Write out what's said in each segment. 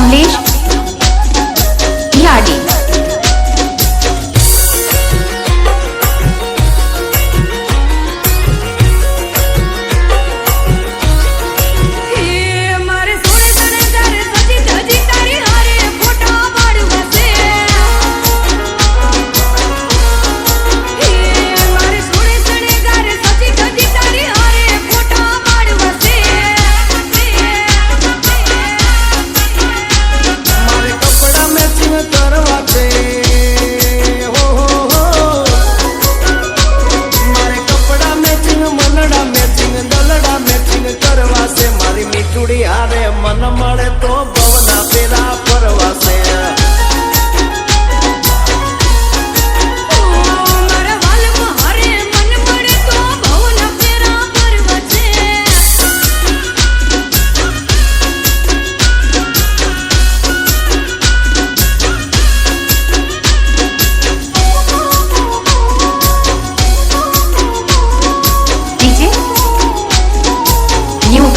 kamlesh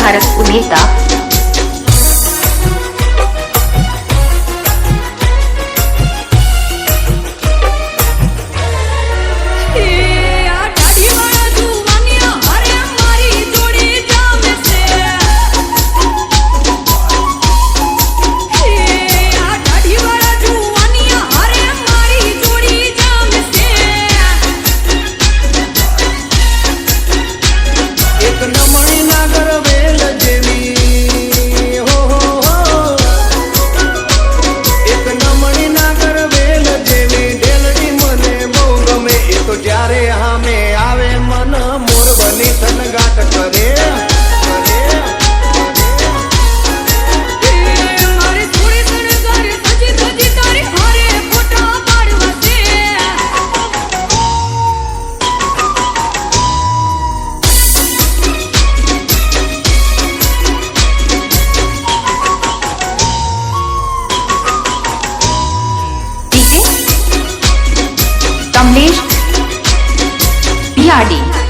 how to sleep up. 比亚迪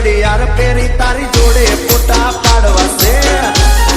ઘડિયાળ પહેરી તારી જોડે ફોટા પાડવા છે.